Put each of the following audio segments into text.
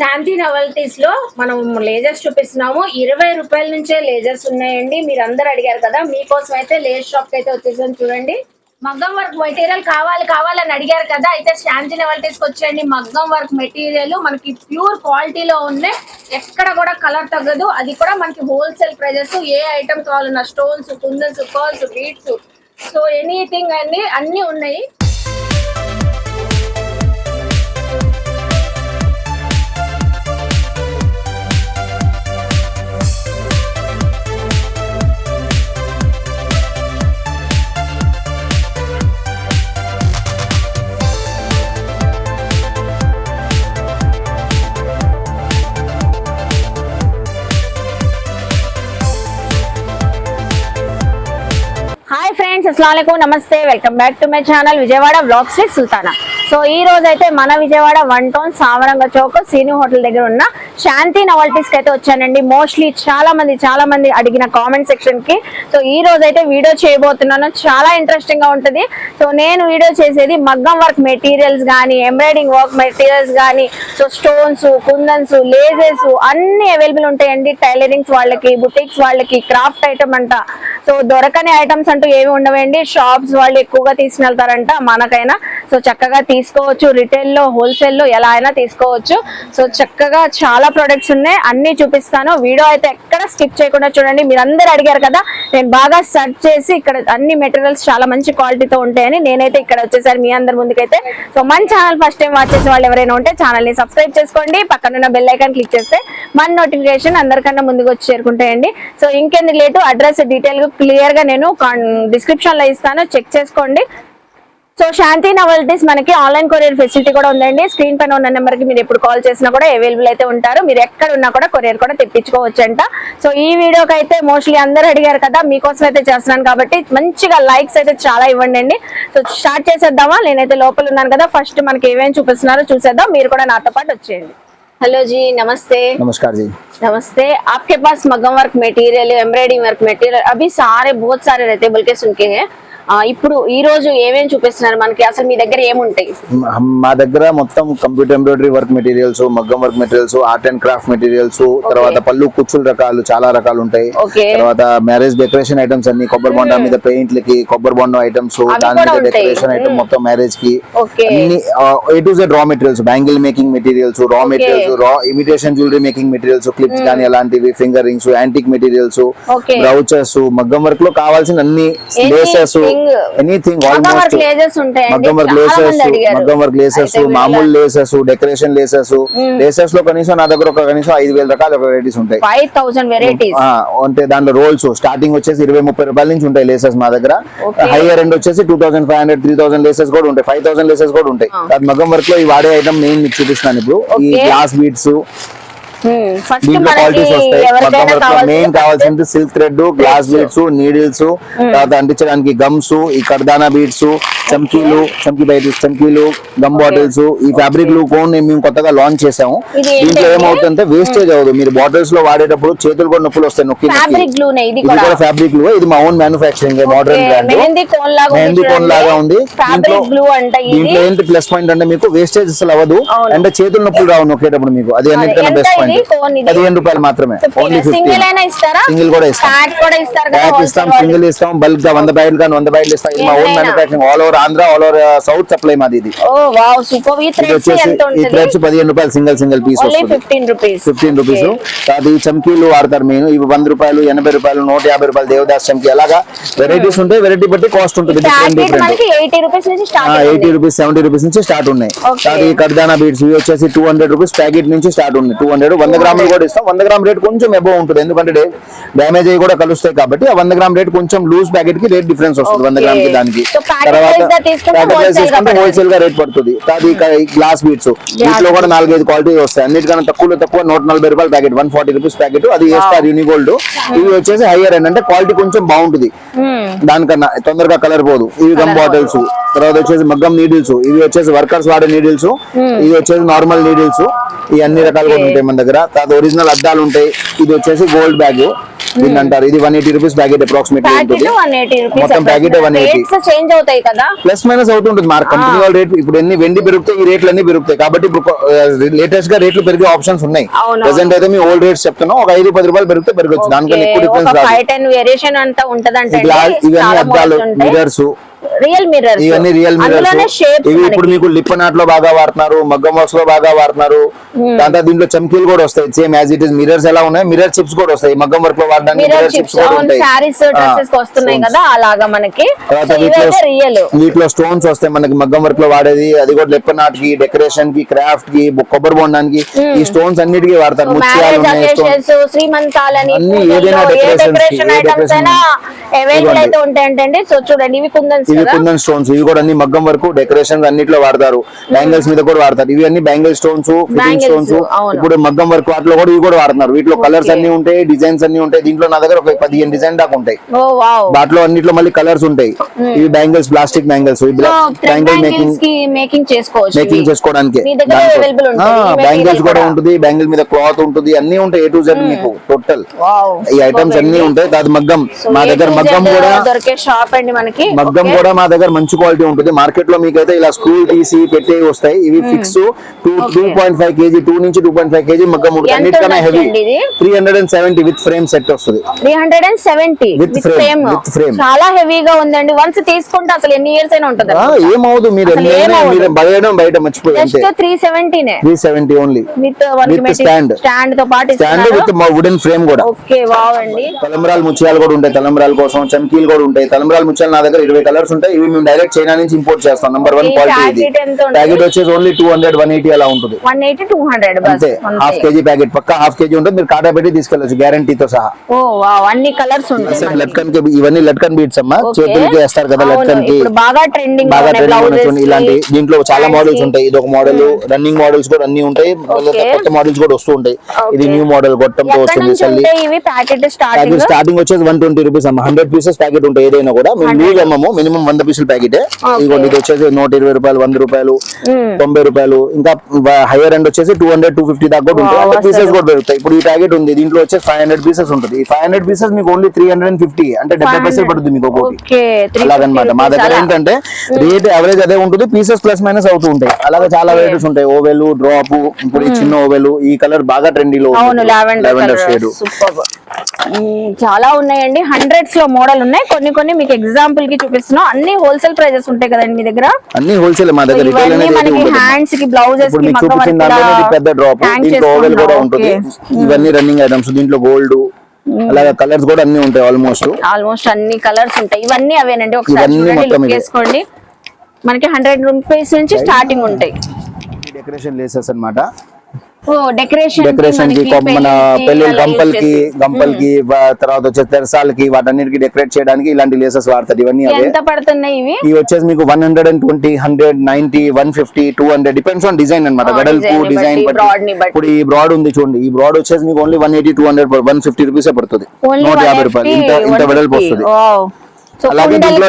శాంతి నవల్టీస్లో మనం లేజర్స్ చూపిస్తున్నాము. ఇరవై రూపాయల నుంచే లేజర్స్ ఉన్నాయండి. మీరు అందరు అడిగారు కదా మీకోసం అయితే లేజర్ షాప్ అయితే వచ్చేసాను చూడండి. మగ్గం వర్క్ మెటీరియల్ కావాలి కావాలని అడిగారు కదా అయితే శాంతి నవల్టీస్కి వచ్చేయండి. మగ్గం వర్క్ మెటీరియల్ మనకి ప్యూర్ క్వాలిటీలో ఉన్నాయి ఎక్కడ కూడా కలర్ తగ్గదు. అది కూడా మనకి హోల్సేల్ ప్రైజెస్ ఏ ఐటమ్ కావాలన్నా స్టోన్స్ కుందన్స్ కాల్స్ బీట్స్ సో ఎనీథింగ్ అన్ని అన్ని ఉన్నాయి. अस्सलाम नमस्ते welcome back to my channel Vijayawada blog से सुल्ताना। సో ఈ రోజు అయితే మన Vijayawada one town Samaranga Chowk Seenu hotel దగ్గర ఉన్న శాంతి నవల్టీస్కి అయితే వచ్చానండి. మోస్ట్లీ చాలా మంది చాలా మంది అడిగిన కామెంట్ సెక్షన్కి. సో ఈ రోజు అయితే వీడియో చేయబోతున్నాను. చాలా ఇంట్రెస్టింగ్గా ఉంటుంది. సో నేను వీడియో చేసేది మగ్గం వర్క్ మెటీరియల్స్ కానీ ఎంబ్రాయిడింగ్ వర్క్ మెటీరియల్స్ కానీ సో స్టోన్స్ కుందన్స్ లేజెస్ అన్ని అవైలబుల్ ఉంటాయండి. టైలరింగ్స్ వాళ్ళకి బుటిక్స్ వాళ్ళకి క్రాఫ్ట్ ఐటమ్ అంట. సో దొరకని ఐటమ్స్ అంటూ ఏమి ఉండవండి. షాప్స్ వాళ్ళు ఎక్కువగా తీసుకెళ్తారంట మనకైనా. సో చక్కగా తీసుకోవచ్చు రిటైల్లో హోల్సేల్లో ఎలా అయినా తీసుకోవచ్చు. సో చక్కగా చాలా ప్రొడక్ట్స్ ఉన్నాయి. అన్ని చూపిస్తాను. వీడియో అయితే ఎక్కడ స్కిప్ చేయకుండా చూడండి. మీరు అందరు అడిగారు కదా నేను బాగా సెర్చ్ చేసి ఇక్కడ అన్ని మెటీరియల్స్ చాలా మంచి క్వాలిటీతో ఉంటాయని నేనైతే ఇక్కడ వచ్చేసారి మీ అందరి ముందుకైతే. సో మన ఛానల్ ఫస్ట్ టైం వాచ్ చేసిన వాళ్ళు ఎవరైనా ఉంటే ఛానల్ని సబ్స్క్రైబ్ చేసుకోండి. పక్కన ఉన్న బెల్ ఐకాన్ క్లిక్ చేస్తే మన నోటిఫికేషన్ అందరికన్నా ముందుకు వచ్చి చేరుకుంటాయండి. సో ఇంకెందుకు లేటు అడ్రస్ డీటెయిల్గా క్లియర్గా నేను డిస్క్రిప్షన్లో ఇస్తాను. చెక్ చేసుకోండి. సో శాంతి నవల్టీస్ మనకి ఆన్లైన్ కొరియర్ ఫెసిలిటీ కూడా ఉందండి స్క్రీన్ పైన ఉన్న నెంబర్ కి మీరు ఎప్పుడు కాల్ చేసినా కూడా అవైలబుల్ అయితే ఉంటారు మీరు ఎక్కడ ఉన్నా కూడా కొరియర్ కూడా తెప్పించుకోవచ్చంట సో ఈ వీడియోకి అయితే మోస్ట్లీ అందరూ అడిగారు కదా మీకోసం అయితే చేస్తున్నాను కాబట్టి మంచిగా లైక్స్ అయితే చాలా ఇవ్వండి అండి సో స్టార్ట్ చేసేద్దామా నేనైతే లోపల ఉన్నాను కదా ఫస్ట్ మనకి ఏమేమి చూపిస్తున్నారో చూసేద్దాం మీరు కూడా నాతో పాటు వచ్చేయండి हेलो जी नमस्ते नमस्कार जी नमस्ते आपके पास maggam work material embroidery work material अभी सारे बहुत सारे रहते हैं बल्कि सुन के हैं ఆ, ఇప్పుడు ఈ రోజు ఏమేమి చూపిస్తున్నారు మనకి? అసలు మీ దగ్గర ఏముంటాయి? మ- దగ్గర మొత్తం కంప్యూటర్ ఎంబ్రాయిడరీ వర్క్ మెటీరియల్స్ మగ్గం work materials art and craft materials తర్వాత పళ్ళు కుచ్చుల రకాలు చాలా రకాలు ఉంటాయి. తర్వాత మ్యారేజ్ డెకరేషన్ ఐటమ్స్ అన్ని కొబ్బరి బొండ మీద పెయింట్లకి కొబ్బరి బొండ ఐటమ్స్ దాని మీద. డెకరేషన్ ఐటమ్ మొత్తం మ్యారేజ్కి అన్ని A to Z raw materials bangle making materials raw materials raw imitation jewellery making materials clips కానీ అలాంటివి finger rings antique materials brooches మగ్గం వర్క్లో కావాల్సిన అన్ని లేసెస్ ఎనీథింగ్ ఆల్మోస్ట్ మగ్గం వర్క్ లేసెస్ మగ్గం వర్క్ లేసెస్ మామూలు లేసెస్ డెకరేషన్ లేసెస్ లేసెస్లో కనీసం నా దగ్గర ఒక కనీసం ఐదు వేల రకాల వెరైటీస్ ఉంటాయి. ఫైవ్ థౌసండ్ వెరైటీస్ అంటే దాంట్లో రోల్స్ స్టార్టింగ్ వచ్చేసి ఇరవై ముప్పై రూపాయల నుంచి ఉంటాయి లేసెస్ మా దగ్గర. హైయర్ ఎండ్ వచ్చేసి two thousand five hundred three thousand laces కూడా ఉంటాయి. ఫైవ్ థౌసండ్ లేసెస్ కూడా ఉంటాయి. మగ్గం వర్క్లో ఈ వాడే ఐటమ్ నేను మీకు చూపిస్తున్నాను ఇప్పుడు. ఈ. గ్లాస్ ఫస్ట్ దీంట్లో మనకి క్వాలిటీస్ వస్తాయి. మెయిన్ కావాల్సిన కావాల్సింది silk thread glass beads needles తర్వాత అంటించడానికి గమ్స్ ఈ కర్దానా బీడ్స్ చమ్కీలు చమ్కీ బైట్స్ చమ్కీలు గమ్ బాటిల్స్ ఈ ఫ్యాబ్రిక్లు కోన్ మేము కొత్తగా లాంచ్ చేసాము దీంట్లో ఏమవుతుందంటే వేస్టేజ్ అవ్వదు. మీరు బాటిల్స్లో వాడేటప్పుడు చేతులు కూడా నొప్పులు వస్తాయి నొక్కి ఇది ఇది కూడా. ఫ్యాబ్రిక్లు ఇది మా own manufacturing modern brand mehndi cone లాగా ఉంది మెహందీ కోన్ లాగా ఉంది. ఫ్యాబ్రిక్ గ్లూ అంట ఇది. దీంట్లో ఏంటి ప్లస్ పాయింట్ అంటే మీకు వేస్టేజ్ అసలు అవ్వదు. అంటే చేతులు నొప్పులు రావు నొక్కేటప్పుడు మీకు. అది అన్నిటికన్నా బెస్ట్? పాయింట్ ఇది? పదిహేను రూపాయలు మాత్రమే. ఓన్లీ సింగిల్ అయినా ఇస్తారా? సింగిల్ కూడా ఇస్తాం. కూడా ఇస్తారు ప్యాక్ ఇస్తాం సింగిల్ ఇస్తాం బల్క్గా వంద ప్యాకెట్లు కానీ వంద ప్యాకెట్లు ఇస్తాం. ఇది మా own. Manufacturing all over Andhra all over south supply మాది ఇది. ఈ థ్రెడ్స్ పదిహేను రూపాయలు single single piece fifteen rupees fifteen rupees అది చమ్కీలు వాడతారు మెయిన్. ఇవి వంద రూపాయలు ఎనభై రూపాయలు నూట యాభై రూపాయలు దేవదాస్ చమ్కీ. అలాగా వెరైటీస్ ఉంటాయి. వెరైటీ బట్టి కాస్ట్ ఉంటుంది. Different different eighty rupees seventy rupees నుంచి స్టార్ట్ ఉన్నాయి. అది కర్దానా బీడ్స్ ఇవి వచ్చేసి టూ హండ్రెడ్ రూపీస్ ప్యాకెట్ నుంచి స్టార్ట్ ఉంది టూ హండ్రెడ్ వంద గ్రాములు కూడా ఇస్తాం. వంద గ్రామ్ రేట్ కొంచెం అబౌవ్ ఉంటుంది. ఎందుకంటే డ్యామేజ్ అయ్యి కూడా కలుస్తాయి కాబట్టి ఆ వంద గ్రామ్ రేట్ కొంచెం లూజ్ ప్యాకెట్కి రేట్ డిఫరెన్స్ వస్తుంది వంద. గ్రామ్కి దానికి. Wise గా తీసుకుంటే. హోల్సేల్గా రేట్ పడుతుంది. అది గ్లాస్ బీట్స్ వీటిలో కూడా నాలుగైదు క్వాలిటీ వస్తాయి. అన్నిటికన్నా తక్కువలో తక్కువ నూట నలభై రూపాయలు packet one forty rupees packet అది ఏ స్టార్ యూనిగోల్డ్ ఇవి వచ్చేసి హైయర్ అండ్ అంటే క్వాలిటీ కొంచెం బాగుంటుంది. దానికన్నా తొందరగా కలర్ పోదు. ఇవి గమ్ బాటిల్స్ తర్వాత వచ్చేసి మగ్గం నీడిల్స్ ఇవి వచ్చేసి వర్కర్స్ వాడే నీడిల్స్ ఇవి వచ్చేసి నార్మల్ నీడిల్స్ ఈ అన్ని రకాలు కూడా ఉంటాయి మన దగ్గర. తర్వాత ఒరిజినల్ అద్దాలు ఉంటాయి. ఇది వచ్చేసి గోల్డ్ బ్యాగ్ దీన్ని అంటారు. ఇది one eighty rupees packet approximately packet one మొత్తం packet 180. రేట్స్ చేంజ్ అవుతాయి కదా? ప్లస్ మైనస్ అవుతుంటుంది మన కంపెనీ వాళ్ళ రేట్ ఇప్పుడు ఎన్ని వెండి పెరుగుతాయి ఈ రేట్లు అన్ని పెరుగుతాయి. కాబట్టి ఇప్పుడు లేటెస్ట్గా రేట్లు పెరిగే ఆప్షన్స్ ఉన్నాయి. ప్రెసెంట్ అయితే మీ ఓల్డ్ రేట్స్ చెప్తున్నాం. ఒక ఐదు పది రూపాయలు పెరిగితే పెరగచ్చు. దానికన్నా ఎక్కువ డిఫరెన్స్ రాదు. ఇవన్నీ అద్దాలు మిరర్స్ రియల్ మిర్రర్ ఇవన్నీ రియల్ షేప్స్ ఇవి ఇప్పుడు మీకు లిప్ నాట్లో బాగా వాడుతున్నారు మగ్గం బాక్స్లో బాగా వాడుతున్నారు. దాంతో దీంట్లో చమ్కీలు కూడా వస్తాయి. Same as it is mirrors ఎలా ఉన్నాయి? మిరర్ చిప్స్ కూడా వస్తాయి. మగ్గం వర్క్లో వాడడానికి మిర్రర్ మిరర్ చిప్స్ కూడా ఉంటాయి. శారీస్ ఆ, డ్రెస్సెస్ వస్తున్నాయి. కదా అలాగా మనకి. రియల్ వీటిలో స్టోన్స్ వస్తాయి మనకి మగ్గం వర్క్లో వాడేది. అది కూడా లెప్ప నాట్కి డెకరేషన్కి క్రాఫ్ట్కి కొబ్బరి బొండానికి. ఈ స్టోన్స్ అన్నిటికీ వాడతారు. ముత్యాలు శ్రీమంతాలని ఏదైనా డెకరేషన్ ఐటమ్స్ అయినా. అయితే సో చూడండి ఇవి కుందన్స్ ఇవి కదా? కుందన్ స్టోన్స్ ఇవి కూడా అన్ని మగ్గం వరకు డెకరేషన్స్ అన్నిట్లో వాడతారు. బ్యాంగిల్స్ మీద కూడా వాడతారు. ఇవి అన్ని బ్యాంగిల్ స్టోన్స్ Bangles, స్టోన్స్. ఇప్పుడు మగ్గం వర్క్ వాటిలో కూడా ఇవి కూడా వాడుతున్నారు. వీటిలో కలర్స్. అన్ని ఉంటాయి డిజైన్స్ అన్ని ఉంటాయి. దీంట్లో నా దగ్గర ఒక పదిహేను డిజైన్ దాకా ఉంటాయి. వాటిలో అన్నిట్లో మళ్ళీ కలర్స్ ఉంటాయి. ఇవి bangles plastic bangles bangle making making. చేసుకోవడానికి. బ్యాంగిల్స్ కూడా. ఉంటుంది. బ్యాంగిల్ మీద క్లాత్ ఉంటుంది. అన్ని ఉంటాయి ఏ టు జెడ్ మీకు టోటల్ ఈ ఐటమ్స్ అన్ని ఉంటాయి. అది మగ్గం. మా దగ్గర మగ్గం కూడా దొరికే షాప్ అండి మనకి. మగ్గం. కూడా మా దగ్గర మంచి క్వాలిటీ ఉంటుంది. మార్కెట్లో మీకైతే ఇలా స్క్రూ తీసి పెట్టే వస్తాయి. ఇవి fix two two point five KG two నుంచి టూ పాయింట్ ఫైవ్ కేజీ మగ్గం ఉంటుంది. అన్నిటికన్నా heavy? Three hundred and seventy with frame set వస్తుంది. Three hundred and seventy with frame with frame. చాలా హెవీగా ఉందండి. వన్స్ తీసుకుంటే అసలు ఎన్ని ఇయర్స్ అయినా ఉంటుంది ఏమవుదు మీరు. మీరు బయట బయట మర్చిపోయి అంతే. Just three సెవెంటీనే three seventy only with stand. స్టాండ్తో పాటు స్టాండ్ విత్ వుడెన్ ఫ్రేమ్ కూడా. ఓకే వావ్ అండి. తలంబరాలు ముత్యాలు కూడా ఉంటాయి. తలంబరాల కోసం చమ్కీలు కూడా ఉంటాయి. తలంబరాల ముత్యాలు నా దగ్గర ఇరవై కలర్స్ ఉంటాయి. ఇవి మేము డైరెక్ట్ చైనా నుంచి ఇంపోర్ట్ చేస్తాం. నంబర్ వన్ క్వాలిటీ ఇది? ప్యాకెట్ వచ్చేసి only two hundred one eighty అలా ఉంటుంది. అంతే. హాఫ్ కేజీ ప్యాకెట్ పక్క హాఫ్ కేజీ ఉంటుంది. మీరు కాటా పెట్టి తీసుకెళ్ళచ్చు. గ్యారంటీతో సహా. అన్ని కలర్స్ ఉంటాయి మనకి. లట్కన్కి ఇవన్నీ లట్కన్ బీట్స్ అమ్మా. చేతులకి వేస్తారు కదా లట్కన్కి. బాగా ట్రెండింగ్ బాగా ట్రెండింగ్ ఇలాంటి దీంట్లో చాలా మోడల్స్ ఉంటాయి. ఇది ఒక మోడల్ రన్నింగ్ మోడల్స్ కూడా అన్ని ఉంటాయి. కొత్త మోడల్స్ కూడా వస్తూ ఉంటాయి. ఇది. న్యూ మోడల్ గొట్టంతో వస్తుంది స్టార్టింగ్ వచ్చేసి వన్ ట్వంటీ రూపీస్ అమ్మ. హండ్రెడ్ పీసెస్ ప్యాకెట్ ఉంటాయి. ఏదైనా కూడా. మేము లూజ్ అమ్మము. మినిమం వంద పీసుల ప్యాకెట్. ఇదిగోండి ఇది వచ్చేసి నూట ఇరవై రూపాయలు వంద రూపాయలు తొంభై రూపాయలు ఇంకా హైయర్ ఎండ్ వచ్చేసి టూ హండ్రెడ్ టూ ఫిఫ్టీ దాకా కూడా ఉంటాయి. పీసెస్. కూడా దొరుకుతాయి. ఇప్పుడు ఈ ప్యాకెట్ ఉంది దీంట్లో వచ్చేసి ఫైవ్ హండ్రెడ్ పీసెస్ ఉంటుంది. ఈ ఫైవ్ హండ్రెడ్ పీసెస్ మీకు only three hundred and fifty అంటే డెబ్బై పైసలు పడుతుంది మీకు ఒకటి ఓకే అలాగనమాట. మా దగ్గర ఏంటంటే రేట్ అవరేజ్ అదే ఉంటుంది పీసెస్ ప్లస్ మైనస్ అవుతూ ఉంటాయి. అలాగే చాలా వెరైటీస్ ఉంటాయి. ఓవెల్ డ్రాప్ ఇప్పుడు చిన్న ఓవెల్ ఈ కలర్ బాగా ట్రెండీలో లావెండర్ లావెండర్ షేడ్ చాలా ఉన్నాయండి. హండ్రెడ్స్లో మోడల్ ఉన్నాయి. కొన్ని కొన్ని మీకు ఎగ్జాంపుల్కి చూపిస్తున్నాం. అన్ని హోల్సేల్ ప్రైజెస్ ఉంటాయి కదండి మీ దగ్గర? అన్ని హోల్సేల్ మా దగ్గర మనకి హ్యాండ్స్కి బ్లౌజెస్కి పెద్ద డ్రాప్ కూడా ఉంటుంది. ఇవన్నీ రన్నింగ్ ఐటమ్స్ దీంట్లో గోల్డ్ అలాగే కలర్స్ కూడా అన్ని ఉంటాయి ఆల్మోస్ట్ ఆల్మోస్ట్ అన్ని కలర్స్ ఉంటాయి. ఇవన్నీ అవేనండి. ఒకసారి. వేసుకోండి మనకి హండ్రెడ్ రూపీస్ నుంచి స్టార్టింగ్ ఉంటాయి. డెకరేషన్ లేసెస్ అన్నమాట. ఓ డెకరేషన్కి మన పెళ్ళి గంపలకి గంపలకి తర్వాత వచ్చే తెరసాలకి వాటన్నిటికి డెకరేట్ చేయడానికి ఇలాంటి లేసెస్ వాడతారు ఇవన్నీ ఇవి? వచ్చేసి మీకు one hundred and twenty hundred ninety one fifty two hundred depends on design అనమాట వెడల్పు డిజైన్. ఇప్పుడు ఈ బ్రాడ్ ఉంది చూడండి. ఈ బ్రాడ్ వచ్చేసి మీకు only one eighty two hundred one fifty rupees పడుతుంది. నూట యాభై రూపాయలు. ఇంత ఇంత వెడల్పు వస్తుంది. అలాగే దీంట్లో ఎలా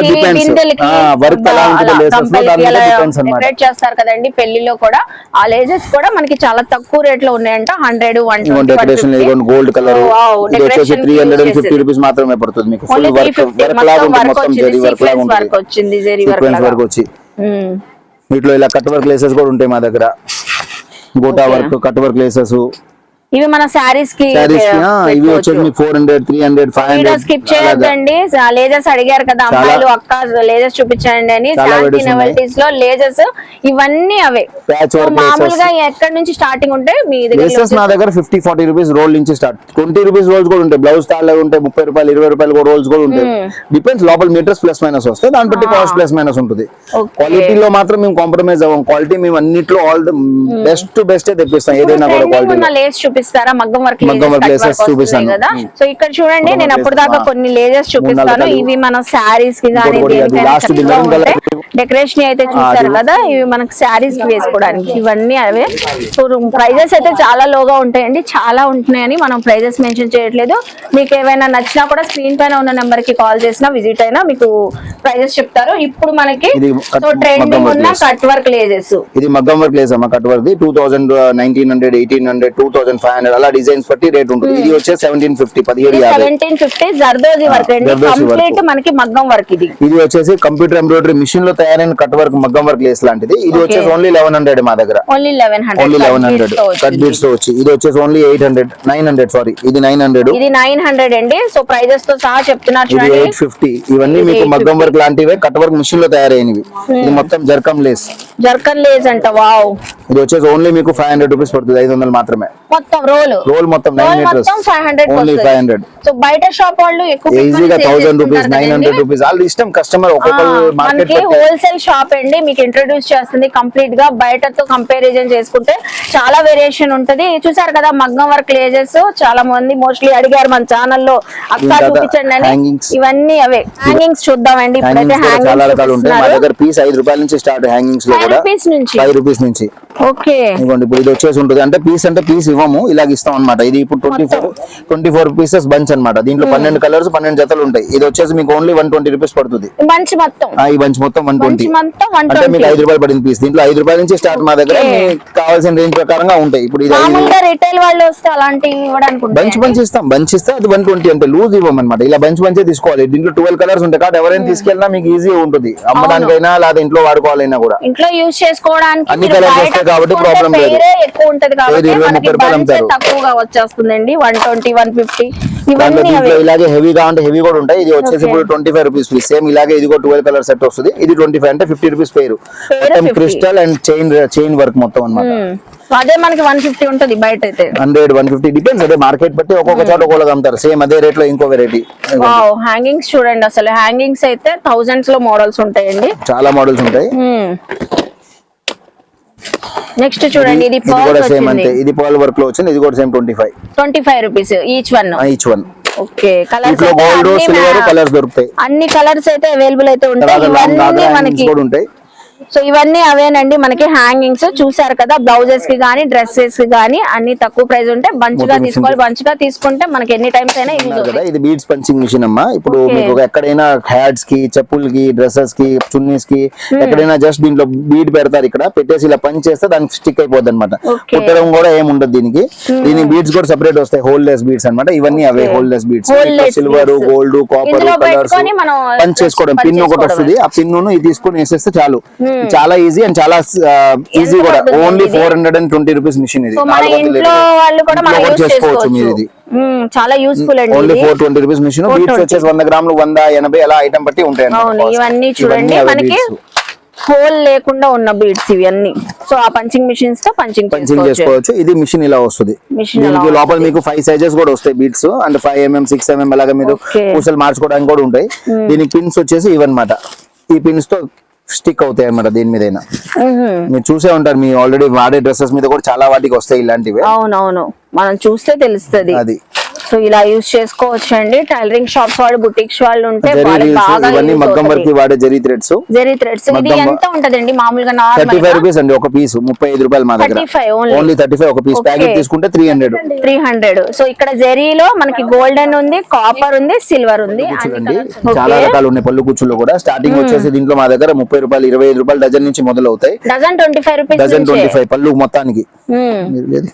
ఉంటుందో లో దాని మీద అన్నమాట. చేస్తారు కదండి పెళ్ళిలో కూడా. ఆ లేజెస్ కూడా మనకి చాలా తక్కువ రేట్లో ఉన్నాయంట hundred one decoration gold colour ఇది వచ్చేసి three hundred and fifty rupees మాత్రమే పడుతుంది మీకు. Full only three work fifty work లాగా మొత్తం ఉంటుంది. వర్క్ మొత్తం వచ్చింది జరీ వర్క్ లాగా సీక్వెన్స్ వర్క్ ఉంటుంది వచ్చింది జరీ వర్క్ సీక్వెన్స్ వర్క్ వచ్చి వీటిలో ఇలా కట్ వర్క్ లేసెస్ కూడా ఉంటాయి మా దగ్గర. Gota work cut work laces ఇవి మన శారీస్కి ఇవి వచ్చేసి మీకు four hundred three hundred five hundred skip చేయొద్దండి. లేజర్స్ అడిగారు కదా అమ్మాయిలు అక్క లేజర్స్ చూపించండి అని. నవల్టీస్లో లేజర్స్ ఇవన్నీ అవే. మామూలుగా ఎక్కడి నుంచి స్టార్టింగ్ ఉంటే మీ దగ్గర నా దగ్గర ఫిఫ్టీ ఫార్టీ రూపీస్ రోల్ నుంచి స్టార్ట్ ట్వంటీ రూపీస్ రోల్స్ కూడా ఉంటాయి. బ్లౌజ్ తాళ్ళు ఉంటాయి. ముప్పై రూపాయలు ఇరవై రూపాయలు కూడా రోల్స్ కూడా ఉంటాయి. డిపెండ్స్ లోపల మీటర్స్ ప్లస్ మైనస్ వస్తాయి. దాన్ని బట్టి కాస్ట్ ప్లస్ మైనస్ ఉంటుంది. క్వాలిటీలో మాత్రం మేము కాంప్రమైజ్ అవ్వం. క్వాలిటీ మేము అన్నిట్లో ఆల్ ద బెస్ట్ బెస్ట్ తెప్పిస్తాం. ఏదైనా కూడా క్వాలిటీ చూపిస్తారా మగ్గం వర్క్ laces చూపిస్తాను. కదా. సో ఇక్కడ చూడండి నేను అప్పుడు దాకా కొన్ని లేజర్స్ చూపిస్తాను. ఇవి మన శారీస్కి కానీ. డెకరేషన్ అయితే చూసారు అది. కదా ఇవి మనకు శారీస్కి వేసుకోవడానికి ఇవన్నీ అవే సో ప్రైజెస్ అయితే చాలా లోగా ఉంటాయండి చాలా ఉంటున్నాయని మనం ప్రైజెస్ మెన్షన్ చేయట్లేదు మీకు ఏమైనా నచ్చినా కూడా స్క్రీన్ పైన ఉన్న నెంబర్కి కాల్ చేసినా విజిట్ అయినా మీకు ప్రైజెస్ చెప్తారు ఇప్పుడు మనకి సో ట్రెండింగ్ ఉన్న. కట్ వర్క్ లేజెస్ ఇది మగ్గం వర్క్ లేస్ అమ్మ cut work two thousand nineteen hundred eighteen hundred two thousand five hundred అలా డిజైన్స్ బట్టి రేట్ ఉంటుంది. ఇది వచ్చేసి సెవెంటీన్ ఫిఫ్టీ పదిహేడు యాభై. సెవెంటీన్ ఫిఫ్టీ జర్దోజీ వర్క్ అండి. జర్దోజీ work. కంప్లీట్ మనకి మగ్గం వర్క్ ఇది. ఇది వచ్చేసి కంప్యూటర్ ఎంబ్రాయిడరీ మిషన్లో తయారైన కట్ వర్క్ మగ్గం వర్క్ లేస్ లాంటిది. ఇది వచ్చేసి ఓన్లీ లెవెన్ హండ్రెడ్ మా దగ్గర. Only eleven only eleven hundred cut బీట్స్తో వచ్చి. ఇది వచ్చేసి only eight hundred nine hundred sorry ఇది నైన్ హండ్రెడ్ ఇది నైన్ హండ్రెడ్ అండి. సో ప్రైజెస్తో సహా చెప్తున్నారు ఇది ఎయిట్ ఫిఫ్టీ ఇవన్నీ మీకు 850. మగ్గం వర్క్ లాంటివే కట్ వర్క్ మిషన్లో తయారైనవి ఇది మొత్తం జర్కం లేస్. జర్కన్ లేజ్ అంట వావ్. ఇది వచ్చేసి ఓన్లీ మీకు ఫైవ్ హండ్రెడ్ రూపీస్ పడుతుంది ఐదు వందలు మాత్రమే. మొత్తం రోల్ రోల్ మొత్తం నైన్ మీటర్స్ మొత్తం five hundred only five hundred so బయట షాప్ వాళ్ళు ఎక్కువ ఈజీగా thousand rupees nine hundred. Rupees వాళ్ళ ఇష్టం కస్టమర్ మనకి హోల్సేల్ షాప్ అండి మీకు ఇంట్రొడ్యూస్ చేస్తుంది కంప్లీట్గా. బయటతో కంపారిజన్ చేసుకుంటే చాలా వేరియేషన్ ఉంటది. చూసారు కదా మగ్గం వర్క్ లేజెస్ చాలా మంది మోస్ట్లీ అడిగారు మన ఛానల్లో అక్క దీని తర్వాత చూపించండి అని. ఇవన్నీ అవే. హ్యాంగింగ్స్ చూద్దామండి. ఇప్పుడైతే హ్యాంగింగ్స్ చాలా రకాలు ఉంటాయి. మా దగ్గర పీస్ ఐదు రూపాయల నుంచి స్టార్ట్ హ్యాంగింగ్స్లో కూడా rupees నుంచి? ఫైవ్ రూపీస్ నుంచి. ఓకే. ఇదిగోండి ఇప్పుడు ఇది వచ్చేసి ఉంటుంది. అంటే పీస్ అంటే పీస్ ఇవ్వము ఇలాగ ఇస్తాం అనమాట ఇది ఇప్పుడు twenty four twenty four pieces bunch అన్నమాట. దీంట్లో పన్నెండు కలర్స్ పన్నెండు జతలు ఉంటాయి. ఇది వచ్చేసి మీకు ఓన్లీ వన్ ట్వంటీ రూపీస్ పడుతుంది. మొత్తం. ఈ బంచ్ మొత్తం వన్ ట్వంటీ అంటే మీకు ఐదు రూపాయలు పడింది పీస్ దీంట్లో ఐదు రూపాయల నుంచి స్టార్ట్ మా దగ్గర కావాల్సిన రేంజ్ ప్రకారంగా ఉంటాయి. ఇప్పుడు ఇది రిటైల్ వాళ్ళు వస్తే బంచ్ బంచ్ ఇస్తాం. బంచ్ ఇస్తే అది వన్ ట్వంటీ అంటే లూజ్ ఇవ్వమన్నమాట. ఇలా బంచ్ బంచే తీసుకోవాలి. దీంట్లో ట్వెల్వ్ కలర్స్ ఉంటాయి. కాబట్టి ఎవరైనా తీసుకెళ్ళినా మీకు ఈజీ ఉంటుంది. అమ్మడానికైనా లేదా ఇంట్లో వాడుకోవాలైనా కూడా. ఇంట్లో యూజ్ చేసుకోవడానికి అన్ని వస్తాయి. కాబట్టి problem లేదు. ఎక్కువ ఉంటది కాబట్టి పేరు ఇరవై, మనకి ముప్పై రూపాయలు budget అమ్ముతారు. తక్కువగా వచ్చేస్తుందండి వన్ ట్వంటీ వన్ ఫిఫ్టీ ఇలాగే హెవీగా ఉంటే హెవీ కూడా ఉంటాయి. ఇది వచ్చేసి. ఇప్పుడు twenty five rupees piece same ఇలాగే ఇది కూడా ట్వెల్వ్ కలర్ సెట్ వస్తుంది. ఇది ట్వంటీ ఫైవ్ అంటే ఫిఫ్టీ రూపీస్ పేరు పేరు మొత్తం 50. Crystal and chain chain work మొత్తం అన్నమాట. ఉమ్. అదే మనకి వన్ ఫిఫ్టీ ఉంటది బయట అయితే హండ్రెడ్ వన్ ఫిఫ్టీ డిపెండ్స్ అదే మార్కెట్ బట్టి ఒక్కొక్క చోట ఒక్కొక్కగా అమ్ముతారు. సేమ్ అదే రేట్లో ఇంకో వెరైటీ హ్యాంగింగ్స్ చూడండి అసలు. హ్యాంగింగ్స్ అయితే థౌజండ్స్లో మోడల్స్ ఉంటాయండి. చాలా మోడల్స్ ఉంటాయి. నెక్స్ట్ చూడండి ఇది కూడా సేమ్ అంతే. ఇది పర్ల్ వర్క్లో వచ్చింది ఇది కూడా same twenty five twenty five rupees each one each one okay colours gold silver colours దొరుకుతాయి. అన్ని కలర్స్ అయితే అవైలబుల్ అయితే ఉంటాయి. ఇవన్నీ మనకి కూడా ఉంటాయి. సో ఇవన్నీ అవేనండి మనకి హ్యాంగింగ్స్. చూసారు కదా బ్లౌజెస్కి గానీ డ్రెస్సెస్కి గానీ అన్ని తక్కువ ప్రైస్ ఉంటే బంచ్గా తీసుకోవాలి. బంచ్గా తీసుకుంటే మనకి ఎన్ని టైమ్స్ అయినా యూజ్ కదా ఇది బీడ్స్ పంచింగ్ మిషన్ అమ్మా. ఇప్పుడు. మీకు ఎక్కడైనా హ్యాట్స్కి చెప్పులకి డ్రెస్సెస్కి చున్నీస్కి ఎక్కడైనా జస్ట్ దీంట్లో బీడ్ పెడతారు ఇక్కడ. పెట్టేసి ఇలా పంచ్ చేస్తే దానికి స్టిక్ అయిపోద్ది అనమాట. కుట్టడం కూడా ఏం ఉండదు దీనికి. దీని బీడ్స్ కూడా సెపరేట్ వస్తాయి హోల్ లెస్ బీడ్స్ అన్నమాట. ఇవన్నీ అవే hole less beads. Silver. Gold copper colours punch చేసుకోవడం. పిన్ ఒకటి. వస్తుంది. ఆ పిన్ ఇది తీసుకొని వేసేస్తే చాలు. చాలా ఈజీ అండ్ చాలా ఈజీ కూడా. పడుతుంది only? Four hundred and twenty rupees machine ఇది. కూడా చేసుకోవచ్చు మీరు ఇది. మ్మ్, చాలా యూస్ఫుల్ అండి only. Four twenty rupees machine beads 420. వచ్చేసి వంద గ్రాములు వంద ఎనభై అలా ఐటమ్ బట్టి ఉంటాయి. ఇవన్నీ చూడండి. మనకి. హోల్ లేకుండా ఉన్న బీడ్స్ ఇవి అన్ని. సో ఆ పంచింగ్ మిషన్స్తో పంచింగ్ పంచింగ్ చేసుకోవచ్చు. ఇది మిషన్ ఇలా వస్తుంది. దీనికి లోపల మీకు ఫైవ్ సైజెస్ కూడా వస్తాయి బీట్స్ అంటే ఫైవ్ ఎంఎం సిక్స్ ఎంఎం అలాగా మీరు. పూసలు మార్చుకోవడానికి కూడా ఉంటాయి. దీనికి పిన్స్ వచ్చేసి ఇవన్నమాట. ఈ పిన్స్తో స్టిక్ అవుతాయి అన్నమాట దీని మీదైనా. మీరు చూసే ఉంటారు మీ ఆల్రెడీ వాడే డ్రెస్సెస్ మీద కూడా చాలా వాటికి వస్తాయి ఇలాంటివి. అవునవును. మనం చూస్తే తెలుస్తది. అది. సో ఇలా యూజ్ చేసుకోవచ్చు అండి టైలరింగ్ షాప్స్ వాళ్ళు బుటిక్స్ వాళ్ళు ఉంటే మగ్గం వర్క్ వాడే జరీ థ్రెడ్స్ జెరీ థ్రెడ్స్ ఇది ఎంత ఉంటదండి? మామూలుగా థర్టీ ఫైవ్ రూపీస్ అండి ఒక పీస్ ముప్పై ఐదు రూపాయలు మా దగ్గర. 35 only. ఓన్లీ థర్టీ ఫైవ్ ఒక పీస్. ప్యాకెట్ తీసుకుంటే three hundred three hundred so ఇక్కడ జెరీలో మనకి గోల్డెన్ ఉంది కాపర్ ఉంది సిల్వర్ ఉంది. చాలా. రకాలు ఉన్నాయి పళ్ళు కుచ్చుల్లో కూడా. స్టార్టింగ్ వచ్చేసి దీంట్లో మా దగ్గర ముప్పై రూపాయలు ఇరవై ఐదు రూపాయలు డజన్ నుంచి మొదలవుతాయి. Dozen twenty five rupees dozen twenty five పళ్ళు మొత్తానికి. ఏది?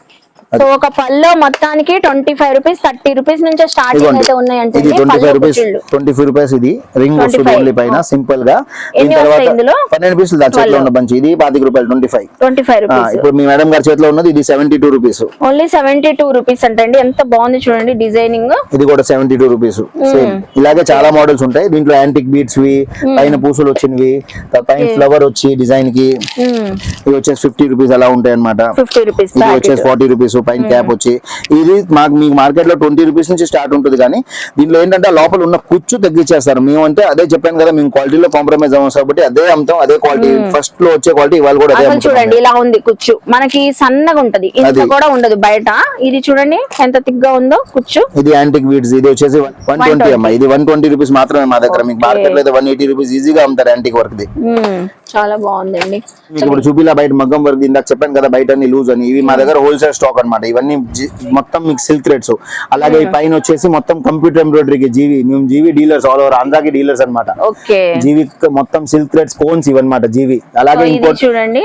సో ఒక పల్లో మొత్తానికి twenty five rupees thirty rupees నుంచి స్టార్టింగ్. అయితే ఉన్నాయంటే ఇది twenty five rupees twenty five rupees ఇది. రింగ్ 25. వస్తుంది ఓన్లీ పైన సింపుల్గా. దీని తర్వాత? పన్నెండు పీసులు దాని చేతిలో ఉన్న బంచ్. ఇది పాతిక రూపాయలు ట్వంటీ ఫైవ్. ట్వంటీ ఫైవ్ ఇప్పుడు మీ మేడం గారి చేతిలో ఉన్నది ఇది seventy two rupees. Only seventy two rupees అంటండి. ఎంత బాగుంది చూడండి డిజైనింగ్. ఇది కూడా సెవెంటీ టూ రూపీస్ సేమ్ ఇలాగే చాలా మోడల్స్ ఉంటాయి. దీంట్లో యాంటిక్ బీట్స్ వి పైన పూసలు వచ్చినవి పైన ఫ్లవర్ వచ్చి డిజైన్కి. ఇవి వచ్చేసి ఫిఫ్టీ రూపీస్ అలా ఉంటాయి అనమాట ఫిఫ్టీ రూపీస్ ఇది వచ్చేసి ఫార్టీ రూపీస్. పైన క్యాప్ వచ్చి ఇది మాకు మీకు మార్కెట్లో ట్వంటీ రూపీస్ నుంచి స్టార్ట్ ఉంటుంది కానీ దీంట్లో ఏంటంటే లోపల ఉన్న కుచ్చు తగ్గించేస్తారు. మేము అంటే అదే చెప్పాను కదా మేము క్వాలిటీలో కాంప్రమైజ్ అవ్వం కాబట్టి అదే అమ్ముతాం అదే క్వాలిటీ ఫస్ట్లో వచ్చే క్వాలిటీ ఇవాళ కూడా అదే చూడండి ఇలా ఉంది కుచ్చు. మనకి సన్నగా ఉంటది ఇంత అది. కూడా ఉండదు బయట. ఇది చూడండి ఎంత తిగ్గా ఉందో కుచ్చు. ఇది యాంటిక్ వీడ్స్ ఇది వచ్చేసి వన్ ట్వంటీ అమ్మా. ఇది వన్ ట్వంటీ రూపీస్ మాత్రమే మా దగ్గర. మీకు మార్కెట్లో వన్ ఎయిటీ రూపీస్ ఈజీగా అమ్ముతారు యాంటిక్ వర్క్ ది. మ్మ్. చాలా బాగుందండి. మీకు ఇప్పుడు చూపిలా బయట మగ్గం వర్క్ ఇందాక చెప్పాను కదా బయట లూజ్ అని. ఇవి మా దగ్గర హోల్సేల్ స్టాక్ అన్నమాట. ఇవన్నీ మొత్తం మీకు సిల్క్ థ్రెడ్స్ అలాగే ఈ పైన వచ్చేసి మొత్తం కంప్యూటర్ ఎంబ్రాయిడరీకి జీవి మేము G V dealers all over ఆంధ్రాకి డీలర్స్ అన్నమాట. ఓకే. జీవి మొత్తం సిల్క్ థ్రెడ్స్ కోన్స్ ఇవన్నమాట జీవి. అలాగే ఇంకోటి చూడండి.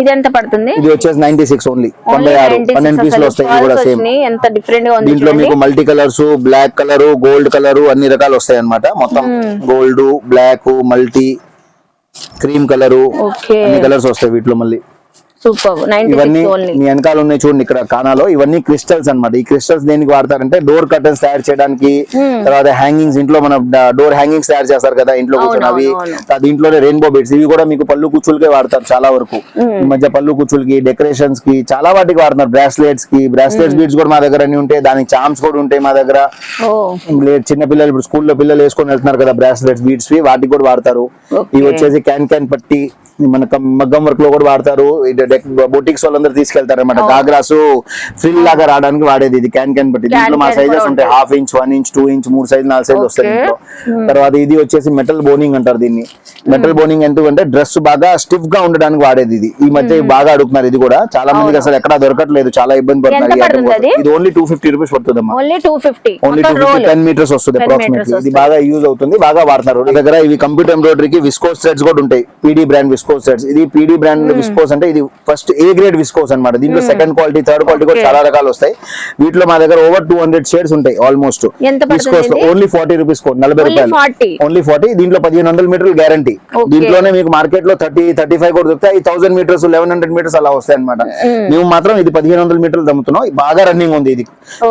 ఇది ఎంత పడుతుంది? ఇది వచ్చేసి నైన్టీ సిక్స్ ఓన్లీ తొంభై ఆరు 96 పన్నెండు పీసులు వస్తాయి ఇవి కూడా pearls సేమ్ వచ్చినాయి. ఎంత డిఫరెంట్గా ఉంది దీంట్లో మీకు multi colours black colour gold colour అన్ని రకాలు వస్తాయి అన్నమాట. మొత్తం gold black multi cream colour అన్ని కలర్స్ వస్తాయి వీటిలో మళ్ళీ. సూపర్ ఇవన్నీ మీ వెనకాల ఉన్నాయి చూడండి ఇక్కడ కానాలో. ఇవన్నీ క్రిస్టల్స్ అన్నమాట. ఈ క్రిస్టల్స్ దేనికి వాడతారంటే డోర్ కర్టన్స్ తయారు చేయడానికి తర్వాత హ్యాంగింగ్స్ ఇంట్లో మన డోర్ హ్యాంగింగ్స్ తయారు చేస్తారు కదా ఇంట్లో కూర్చొని. అవి దీంట్లోనే రెయిన్బో బెడ్స్ ఇవి కూడా మీకు పళ్ళు కుచ్చులకే వాడతారు చాలా వరకు. ఈ మధ్య పళ్ళు కుచ్చులకి డెకరేషన్స్కి చాలా వాటికి వాడుతున్నారు. బ్రాస్లెట్స్కి బ్రాస్లెట్స్ బీడ్స్ కూడా మా దగ్గర అన్ని ఉంటాయి. దానికి చామ్స్ కూడా ఉంటాయి మా దగ్గర. చిన్న పిల్లలు ఇప్పుడు స్కూల్లో పిల్లలు వేసుకొని వెళ్తున్నారు కదా బ్రాస్లెట్స్ బీడ్స్ వాటికి కూడా వాడతారు. ఇవి వచ్చేసి క్యాన్ క్యాన్ పట్టి మన మగ్గం వర్క్లో కూడా వాడతారు. బొటిక్స్ వాళ్ళందరూ తీసుకెళ్తారు అనమాట గాగ్రాస్ ఫ్రిల్ లాగా రావడానికి వాడేది ఇది క్యాన్ క్యాన్ పట్టి దీంట్లో మా సైజెస్ ఉంటాయి. Half inch one inch two inch మూడు సైజ్ నాలుగు సైజ్ వస్తాయి తర్వాత ఇది వచ్చేసి మెటల్ బోనింగ్ అంటారు దీన్ని. మెటల్ బోనింగ్ ఎందుకంటే డ్రెస్ బాగా స్టిఫ్గా ఉండడానికి వాడేది ఇది. ఈ మధ్య బాగా అడుగుతున్నారు ఇది కూడా. చాలా మందికి అసలు ఎక్కడ దొరకట్లేదు. చాలా ఇబ్బంది పడుతున్నారు. పడుతుంది? ఇది only two fifty rupees పడుతుందమ్మా. Only two fifty ten metres వస్తుంది 10 అప్రాక్సిమేట్లీ ఇది బాగా యూజ్ అవుతుంది బాగా వాడతారు దగ్గర ఇవి కంప్యూటర్ ఎంబ్రాయిడరీకి విస్కోస్ థ్రెడ్స్ కూడా ఉంటాయి. పీడీ బ్రాండ్ విస్కోస్ థ్రెడ్స్ ఇది పీడీ బ్రాండ్ విస్కోస్ అంటే ఇది ఫస్ట్ ఏ గ్రేడ్ విస్కోస్ అన్నమాట. దీంట్లో సెకండ్ క్వాలిటీ థర్డ్ క్వాలిటీ కూడా. చాలా రకాలు వస్తాయి. వీటిలో మా దగ్గర ఓవర్ టూ హండ్రెడ్ షేడ్స్ ఉంటాయి ఆల్మోస్ట్ విస్కోస్లో? ఓన్లీ ఫార్టీ రూపీస్ నలభై రూపాయలు. 40. ఓన్లీ ఫార్టీ దీంట్లో పదిహేను వందల మీటర్లు గ్యారంటీ. దీంట్లోనే మీకు మార్కెట్లో థర్టీ థర్టీ ఫైవ్ కూడా దొరుకుతాయి. Thousand metres eleven hundred metres అలా వస్తాయి అనమాట మేము మాత్రం ఇది పదిహేను వందల మీటర్లు దమ్ముతున్నాం బాగా రన్నింగ్ ఉంది ఇది.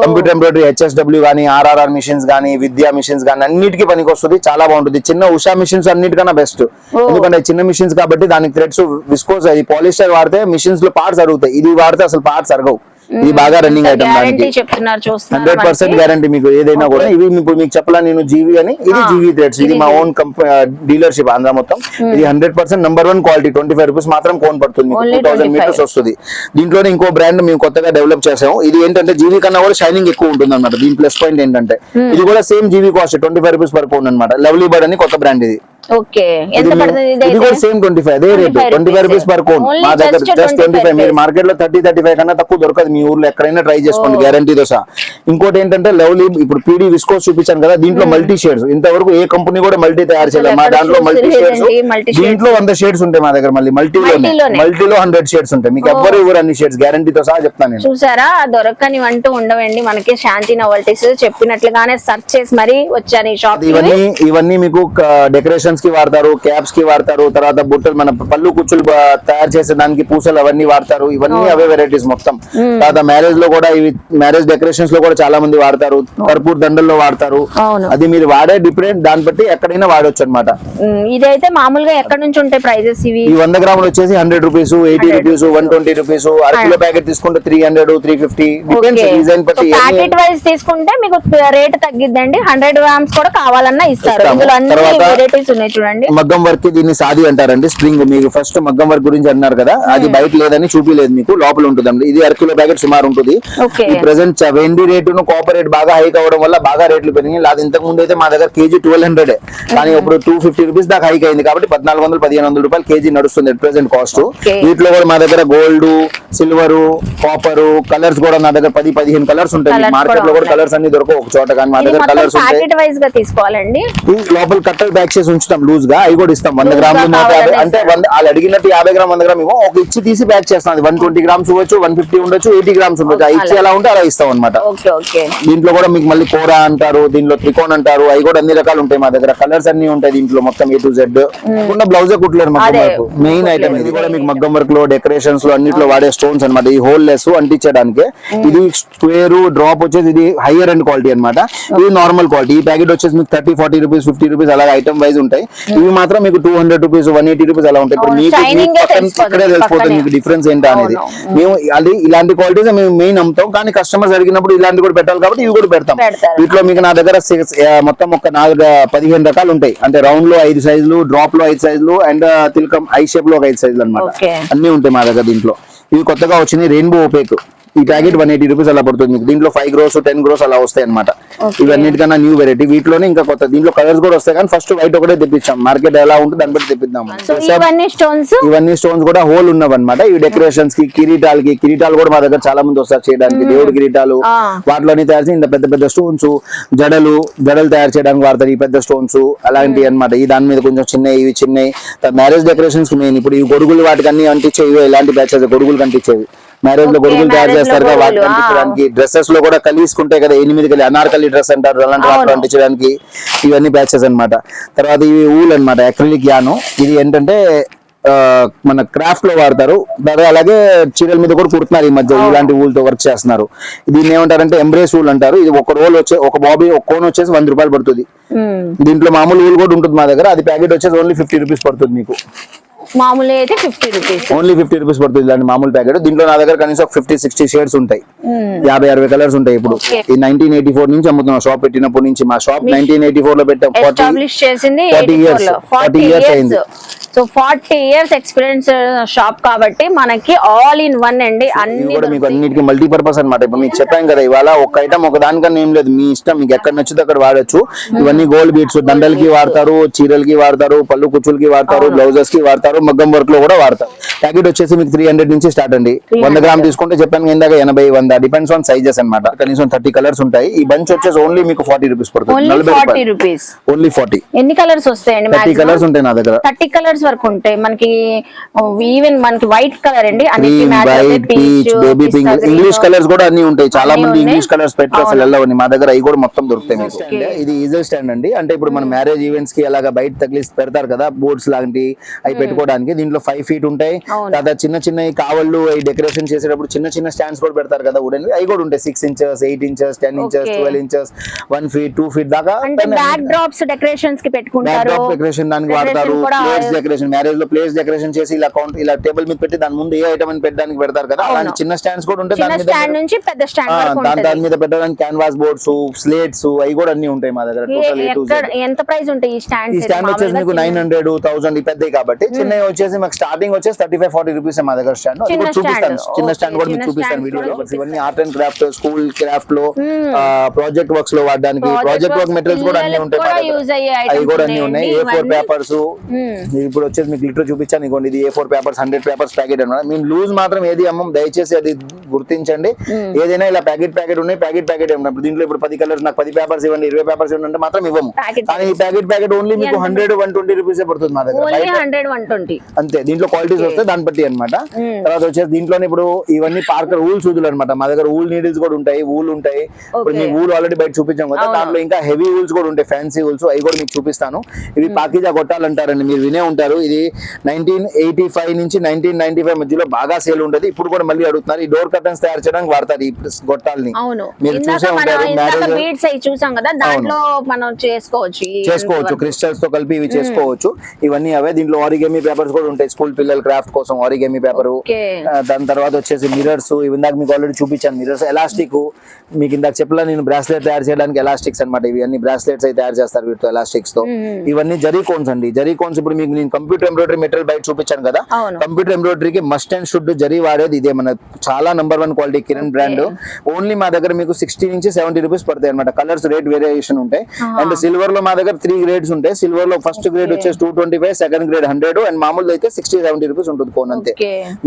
కంప్యూటర్ ఎంబ్రాయిడరీ హెచ్ఎస్డబ్ల్యూ కానీ ఆర్ఆర్ఆర్ మిషన్స్ కానీ విద్యా మిషన్స్ కానీ అన్నిటికీ పనికి వస్తుంది. చాలా బాగుంటుంది. చిన్న ఉషా మిషన్స్ అన్నిటికన్నా బెస్ట్ ఎందుకంటే చిన్న మిషన్స్ కాబట్టి దానికి థ్రెడ్స్ విస్కోస్ అది పాలిస్టర్ వాడితే మిషన్స్లో పార్ట్స్ అరుగుతాయి. ఇది వాడితే అసలు పార్ట్స్ అరగవు. ఇది బాగా రన్నింగ్ ఐటమ్ దానికి. హండ్రెడ్ పర్సెంట్ గ్యారంటీ మీకు ఏదైనా కూడా. ఇవి ఇప్పుడు మీకు చెప్పలా నేను జీవి అని? ఇది జీవి థ్రెడ్స్ ఇది మా ఓన్ డీలర్షిప్ ఆంధ్ర మొత్తం. ఇది hundred percent number one quality twenty five rupees మాత్రం కోన్ పడుతుంది టూ థౌసండ్ 25. మీటర్స్ వస్తుంది. దీంట్లోనే ఇంకో బ్రాండ్ మేము కొత్తగా డెవలప్ చేసాము. ఇది ఏంటంటే జీవి కన్నా కూడా షైనింగ్ ఎక్కువ ఉంటుంది అనమాట దీని ప్లస్ పాయింట్ ఏంటంటే. ఇది కూడా same G V cost twenty five rupees per cone అనమాట లవ్లీ బర్డ్ అని కొత్త బ్రాండ్ ఇది. ఓకే. ఎంత పడుతుంది ఇది కూడా సేమ్ ట్వంటీ ఫైవ్ అదే rate 25 twenty five rupees per cone Only మా దగ్గర just జస్ట్ ట్వంటీ ఫైవ్ 25 మీరు మార్కెట్లో థర్టీ థర్టీ ఫైవ్ కన్నా తక్కువ దొరకదు. మీ ఊర్లో ఎక్కడైనా ట్రై చేసుకోండి. గ్యారంటీతో సహా. ఇంకోటి ఏంటంటే లవ్లీ ఇప్పుడు పీడీ విస్కోస్ చూపించాను కదా దీంట్లో మల్టీ షేడ్స్ ఇంతవరకు ఏ కంపెనీ కూడా మల్టీ తయారు చేయలేదు. మా దాంట్లో మల్టీ షేడ్స్. దీంట్లో వంద షేడ్స్ ఉంటాయి మా దగ్గర మళ్ళీ. మల్టీలోనే. మల్టీలో హండ్రెడ్ షేడ్స్ ఉంటాయి. మీకు ఎవ్వరు ఇవ్వరు అన్ని షేడ్స్ గ్యారంటీతో సహా చెప్తాను నేను. చూసారా? దొరకని అంటూ ఉండవండి. మనకి శాంతి నవల్టీస్ చెప్పినట్లుగానే సెర్చ్ చేసి మరీ వచ్చాను ఈ షాప్ ఇవన్నీ ఇవన్నీ మీకు డెకరేషన్స్కి వాడతారు క్యాప్స్కి వాడతారు తర్వాత బుట్టలు మన పళ్ళు కుచ్చులు తయారు చేసే దానికి పూసలు అవన్నీ వాడతారు. ఇవన్నీ అవే వెరైటీస్ మొత్తం. తర్వాత మ్యారేజ్లో కూడా ఇవి మ్యారేజ్ డెకరేషన్స్లో కూడా చాలా మంది వాడతారు. కర్పూర్ దండల్లో వాడతారు. అది మీరు వాడే డిఫరెంట్ దాన్ని బట్టి ఎక్కడైనా వాడొచ్చు అనమాట ఇదైతే మామూలుగా ఎక్కడి నుంచి ఉంటాయి ప్రైజెస్ ఇవి? ఈ వంద గ్రాములు వచ్చేసి hundred rupees eighty rupees one twenty rupees అర కిలో ప్యాకెట్ తీసుకుంటే three hundred three fifty depends design బట్టి ప్యాకెట్ వైజ్ తీసుకుంటే మీకు రేట్ తగ్గిద్దండి. హండ్రెడ్ గ్రామ్స్ కూడా కావాలన్నా ఇస్తారు. ఇందులో అన్ని వెరైటీస్ ఉన్నాయి చూడండి. మగ్గం వర్క్ దీన్ని సాది అంటారండి. స్ప్రింగ్ మీకు ఫస్ట్ మగ్గం వర్క్ గురించి అన్నారు కదా. అది బయట లేదని చూపిలేదు మీకు. లోపల ఉంటుందండి. ఇది అర కిలో ప్యాకెట్ సుమారు ఉంటుంది. ఈ ప్రెసెంట్ వెండి రేటును కాపర్ రేట్ బాగా హైక్ అవ్వడం వల్ల బాగా రేట్లు పెరిగినాయి. అది ఇంతకు ముందు అయితే మా దగ్గర కేజీ ట్వెల్వ్ హండ్రెడ్ కానీ ఇప్పుడు టూ ఫిఫ్టీ రూపీస్ దాకా హైక్ అయింది కాబట్టి పద్నాలుగు వందలు పదిహేను వందల రూపాయలు కేజీ నడుస్తుంది ప్రెసెంట్ కాస్ట్. వీటిలో కూడా మా దగ్గర గోల్డ్ సిల్వర్ కాపర్ కలర్స్ కూడా నా దగ్గర పది పదిహేను కలర్స్ ఉంటాయి. మార్కెట్లో కూడా కలర్స్ అన్ని దొరకవు ఒక చోట. కానీ మా దగ్గర కలర్స్ ఉంటాయి లోపల కట్టలు ప్యాక్ చేసి ఉంచుతాం లూజ్గా అవి కూడా ఇస్తాం. వంద గ్రాములు నూట యాభై కావాలని అంటే వంద వాళ్ళు అడిగినట్టు యాభై గ్రామ్ వంద గ్రామ్ ఇవ్వం. ఒక ఇచ్చి తీసి ప్యాక్ చేస్తాం. అది వన్ ట్వంటీ గ్రామ్స్ ఇవ్వచ్చు వన్ ఫిఫ్టీ ఉండొచ్చు ఎయిటీ గ్రామ్స్ ఉండొచ్చు. ఆ ఇచ్చి ఎలా ఉంటే అలా ఇస్తాం అనమాట దీంట్లో కూడా మీకు మళ్ళీ కూర అంటారు దీంట్లో త్రికోణ్ అంటారు అవి కూడా అన్ని రకాలు ఉంటాయి మా దగ్గర. కలర్స్ అన్ని ఉంటాయి దీంట్లో మొత్తం ఏ టు జెడ్ ఉన్న బ్లౌజే కుట్టలేరు వర్క్ మెయిన్ ఐటమ్ ఇది కూడా మీకు మగ్గం వర్క్లో డెకరేషన్స్లో అన్నిట్లో వాడే స్టోన్స్ అన్నమాట. ఈ హోల్ లెస్ అంటించడానికి. ఇది స్క్వేర్ డ్రాప్ వచ్చేసి ఇది హైయర్ అండ్ క్వాలిటీ అన్నమాట. ఇది నార్మల్ క్వాలిటీ ఈ ప్యాకెట్ వచ్చేసి మీకు thirty forty rupees fifty rupees అలా ఐటమ్ వైజ్ ఉంటాయి. ఇవి మాత్రం మీకు two hundred rupees one eighty rupees అలా ఉంటాయి ఇప్పుడు మీకు ఇక్కడే తెలిసిపోతుంది. మీకు డిఫరెన్స్ ఏంటో అనేది. మేము అది ఇలాంటి క్వాలిటీస్ మేము మెయిన్ అమ్ముతాం కానీ కస్టమర్స్ అడిగినప్పుడు ఇలాంటి కూడా పెట్టాలి కాబట్టి ఇవి కూడా పెడతాం. వీటిలో మీకు నా దగ్గర మొత్తం ఒక నాలుగు పదిహేను రకాలు ఉంటాయి అంటే రౌండ్లో ఐదు సైజులు డ్రాప్లో ఐదు సైజులు అండ్ తిలకం ఐ షేప్లో ఒక ఐదు సైజులు అనమాట. అన్ని ఉంటాయి మా దగ్గర దీంట్లో ఇవి కొత్తగా వచ్చింది రెయిన్బో ఓపేక్ ఈ ప్యాకెట్ వన్ ఎయిటీ రూపీస్ అలా పడుతుంది మీకు దీంట్లో ఫైవ్ గ్రోస్ టెన్ గ్రోస్ అలా వస్తాయి అనమాట. ఇవన్నిటికన్నా న్యూ వెరైటీ వీటిలోనే ఇంకా కొత్త. దీంట్లో కలర్స్ కూడా వస్తాయి కానీ ఫస్ట్ వైట్ ఒకటే తెప్పించాం. మార్కెట్ ఎలా ఉంటుంది దాన్ని బట్టి తెప్పిద్దాం సో ఇవన్నీ స్టోన్స్ కూడా హోల్ ఉన్నవన్నమాట. ఈ డెకరేషన్స్కి కిరీటాలకి కిరీటాలు కూడా మా దగ్గర చాలా మంది వస్తారు చేయడానికి. దేవుడి కిరీటాలు. వాటిలోని తయారు చేసి ఇంత పెద్ద పెద్ద స్టోన్స్ జడలు జడలు తయారు చేయడానికి వాడతారు ఈ పెద్ద స్టోన్స్ అలాంటివి అన్నమాట. ఈ దాని మీద కొంచెం చిన్నవి ఇవి చిన్నవి. మ్యారేజ్ డెకరేషన్స్ మెయిన్ ఇప్పుడు ఈ గొడుగులు వాటికి అన్ని అంటించేవి ఇలాంటి బ్యాచెస్ గొడుగులు కంటించేవి మ్యారేజ్లో గొడుగులు తయారు చేస్తారు వాటికి డ్రెస్సెస్లో కూడా కలిసుకుంటాయి కదా ఎనిమిది కలిసి అనార్కలి డ్రెస్ అంటారు అలాంటి వాటిలో. అంటించడానికి ఇవన్నీ బ్యాచెస్ అన్నమాట. తర్వాత ఇవి ఊల్ అన్నమాట అక్రిలిక్ యాను ఇది ఏంటంటే మన క్రాఫ్ట్లో వాడతారు. అలాగే చీరల మీద కూడా కుడుతున్నారు ఈ మధ్య ఇలాంటి ఊల్తో వర్క్ చేస్తున్నారు. దీన్ని ఏమంటారంటే ఎంబ్రేస్ ఊల్ అంటారు. ఇది ఒక రోల్ వచ్చే ఒక బాబీ ఒక కోన్ వచ్చేసి వంద రూపాయలు పడుతుంది. దీంట్లో మామూలు ఊల్ కూడా ఉంటుంది మా దగ్గర. అది ప్యాకెట్ వచ్చేసి ఓన్లీ ఫిఫ్టీ రూపీస్ పడుతుంది మీకు. మామూలు అయితే fifty rupees. Only fifty rupees పడుతుంది ఇలాంటి మామూలు ప్యాకెట్. దీంట్లో నా దగ్గర కనీసం ఫిఫ్టీ సిక్స్టీ షేడ్స్ ఉంటాయి. యాభై అరవై కలర్స్ ఉంటాయి ఇప్పుడు. ఈ నైన్టీన్ ఎయిటీ ఫోర్ నుంచి అమ్ముతున్నాం షాప్ పెట్టినప్పటి నుంచి. మా షాప్ నైన్టీన్ ఎయిటీ ఫోర్లో పెట్టాం ఫార్టీ ఎస్టాబ్లిష్ చేసింది 40 years. 40 years అయింది. So forty years experience shop కాబట్టి మనకి ఆల్ ఇన్ వన్ అండి. అన్ని కూడా మీకు అన్నిటికీ మల్టీపర్పస్ అన్నమాట. ఇప్పుడు మీకు చెప్పాం కదా ఇవాళ ఒక ఐటమ్ ఒక దానికన్నా ఏం లేదు. మీ ఇష్టం మీకు ఎక్కడ నచ్చితే అక్కడ వాడొచ్చు. ఇవన్నీ గోల్డ్ బీట్స్ దండలకి వాడతారు చీరలకి వాడతారు పళ్ళు కుచ్చులకి వాడతారు బ్లౌజెస్కి వాడతారు మగ్గం వర్క్లో కూడా వాడతారు. ప్యాకెట్ వచ్చేసి మీకు త్రీ హండ్రెడ్ నుంచి స్టార్ట్ అండి. వంద గ్రామ్ తీసుకుంటే చెప్పాను కదా ఇందాక ఎనభై వంద డిపెండ్స్ ఆన్ సైజెస్ అన్నమాట. కనీసం థర్టీ కలర్స్ ఉంటాయి. ఈ బంచ్ వచ్చేసి ఓన్లీ మీకు ఫార్టీ రూపీస్ పడుతుంది. ఓన్లీ ఫార్టీ ఎన్ని కలర్స్ వస్తాయండి థర్టీ కలర్స్ ఉంటాయి నా దగ్గర. థర్టీ కలర్స్ వరకు ఉంటాయి. మనకి ఈవెన్ మనకి వైట్ కలర్ అండి బేబీ పింక్ ఇంగ్లీష్ కలర్స్ కూడా అన్ని ఉంటాయి. చాలా మంది. ఇంగ్లీష్ కలర్స్ పెట్టారు అసలు అవును. వెళ్ళవని మా దగ్గర అవి కూడా మొత్తం దొరుకుతాయి మీకు. ఇది ఈజర్ స్టాండ్ అండి. అంటే ఇప్పుడు మన మ్యారేజ్ ఈవెంట్స్కి అలాగా బయట తగిలిసి పెడతారు కదా బోర్డ్స్ లాంటి అవి పెట్టుకోవడానికి. దీంట్లో ఫైవ్ ఫీట్ ఉంటాయి. తర్వాత చిన్న చిన్న కావళ్ళు అవి డెకరేషన్ చేసేటప్పుడు చిన్న చిన్న స్టాండ్స్ కూడా పెడతారు కదా వుడెన్ అవి కూడా ఉంటాయి. Six inches eight inches ten inches. Twelve inches one feet two feet దాకా డెకరేషన్స్కి పెట్టుకుంటారు. డెకరేషన్ దానికి వాడతారు. డెకరేషన్ మ్యారేజ్లో ప్లేట్స్ డెకరేషన్ చేసి ఇలా కౌంట్ ఇలా టేబుల్ మీద పెట్టి దాని ముందు ఏ ఐటమ్ అని పెట్టడానికి పెడతారు కదా? అలాంటి చిన్న స్టాండ్స్ కూడా ఉంటాయి చిన్న దాని మీద స్టాండ్ నుంచి పెద్ద స్టాండ్ దాని దాని మీద పెట్టడానికి క్యాన్వాస్ బోర్డ్స్ స్లేట్స్ అవి కూడా అన్ని ఉంటాయి మా దగ్గర టోటల్ ఎంత ప్రైస్ ఉంటాయి ఈ స్టాండ్ వచ్చేసి మీకు నైన్ హండ్రెడ్ థౌసండ్ పెద్దవి కాబట్టి చిన్నవి వచ్చేసి మాకు స్టార్టింగ్ వచ్చేసి థర్టీ ఫైవ్ ఫార్టీ రూపీస్ మా దగ్గర స్టాండ్ చిన్న చూపిస్తాను. చిన్న స్టాండ్ కూడా మీకు చిన్న చూపిస్తాను వీడియోలో. ఇవన్నీ ఆర్ట్ అండ్ క్రాఫ్ట్ స్కూల్ క్రాఫ్ట్లో ప్రాజెక్ట్ వర్క్స్లో వాడడానికి ప్రాజెక్ట్ వర్క్ మెటీరియల్స్ కూడా అన్ని ఉంటాయి అవి కూడా అన్ని ఉన్నాయి. ఏ ఫోర్. పేపర్స్ ఇప్పుడు వచ్చేసి మీకు లిటర్ చూపించాను ఇదిగోండి ఇది A four papers hundred papers packet అనమాట మేము లూజ్ మాత్రం ఏది అమ్మం దయచేసి అది గుర్తించండి. ఏదైనా ఇలా ప్యాకెట్ ప్యాకెట్ ఉన్నాయి ప్యాకెట్ ప్యాకెట్ ఇప్పుడు దీంట్లో ఇప్పుడు పది కలర్స్ నాకు పది పేపర్స్ ఇవ్వండి ఇరవై పేపర్స్ ఇవ్వండి అంటే మాత్రం ఇవ్వము. కానీ ఈ ప్యాకెట్ ప్యాకెట్ ఓన్లీ మీకు హండ్రెడ్ వన్ ట్వంటీ రూపీస్ పడుతుంది మా దగ్గర. అంతే దీంట్లో క్వాలిటీస్ వస్తే దాన్ని బట్టి అన్నమాట. తర్వాత వచ్చేసి దీంట్లోనే ఇప్పుడు ఇవన్నీ పార్కర్ ఊల్ సూదులు అన్నమాట. మా దగ్గర ఊల్ నీడిల్స్ కూడా ఉంటాయి ఊల్ ఉంటాయి. ఇప్పుడు. మీకు ఊల్ ఆల్రెడీ బయట చూపించాం కదా. దాంట్లో ఇంకా హెవీ ఊల్స్ కూడా ఉంటాయి ఫ్యాన్సీ ఊల్స్ అవి కూడా మీకు చూపిస్తాను. ఇవి పాకిజా గొట్టాలంటారండి మీరు వినే ఉంటారు. ఇది నైన్టీన్ ఎయిటీ ఫైవ్ నుంచి నైన్టీన్ నైన్టీ ఫైవ్ మధ్యలో బాగా సేల్ ఉంటుంది ఇప్పుడు కూడా మళ్ళీ అడుగుతున్నారు. ఈ డోర్ కర్టన్స్ తయారు చేయడానికి వాడతారు ఈ గొట్టాలని. మీరు చూసే ఉంటారు. చూసాం కదా దాంట్లో మనం చేసుకోవచ్చు. క్రిస్టల్స్తో కలిపి ఇవి చేసుకోవచ్చు. ఇవన్నీ అవే. దీంట్లో ఆరిగేమి పేపర్స్ కూడా ఉంటాయి. స్కూల్ పిల్లల క్రాఫ్ట్ కోసం ఆరిగేమి పేపర్. దాని తర్వాత వచ్చేసి మిరర్స్ ఇందాక మీకు ఆల్రెడీ చూపించాను. Mirrors elastic. మీకు ఇందాక చెప్పలా నేను బ్రాస్లెట్ తయారు చేయడానికి ఎలాస్టిక్స్ అన్నమాట. ఇవి అన్ని బ్రాస్లెట్స్ అయితే తయారు చేస్తారు వీటితో ఎలాస్టిక్స్తో ఇవన్నీ జరీ కోన్స్ అండి. జరీ కోన్స్ ఇప్పుడు మీకు నేను కంప్యూటర్ ఎంబ్రాయిడరీ మెటీరియల్ బయట చూపించాను కదా. కంప్యూటర్ ఎంబ్రాయిడరీకి మస్ట్ అండ్ షుడ్ జరీ వాడేది ఇదే మన చాలా number one quality Kiran brand only మా దగ్గర మీకు సిక్స్టీ నుంచి సెవెంటీ రూపీస్ పడతాయి అనమాట కలర్స్ రేట్ వేరియేషన్ ఉంటాయి. అండ్ సిల్వర్లో మా దగ్గర త్రీ గ్రేడ్స్ ఉంటాయి. సిల్వర్లో ఫస్ట్ గ్రేడ్ వచ్చేసి two twenty five second grade hundred and మామూలు అయితే సిక్స్టీ సెవెంటీ రూపీస్ ఉంటుంది ఫోన్ అంతే.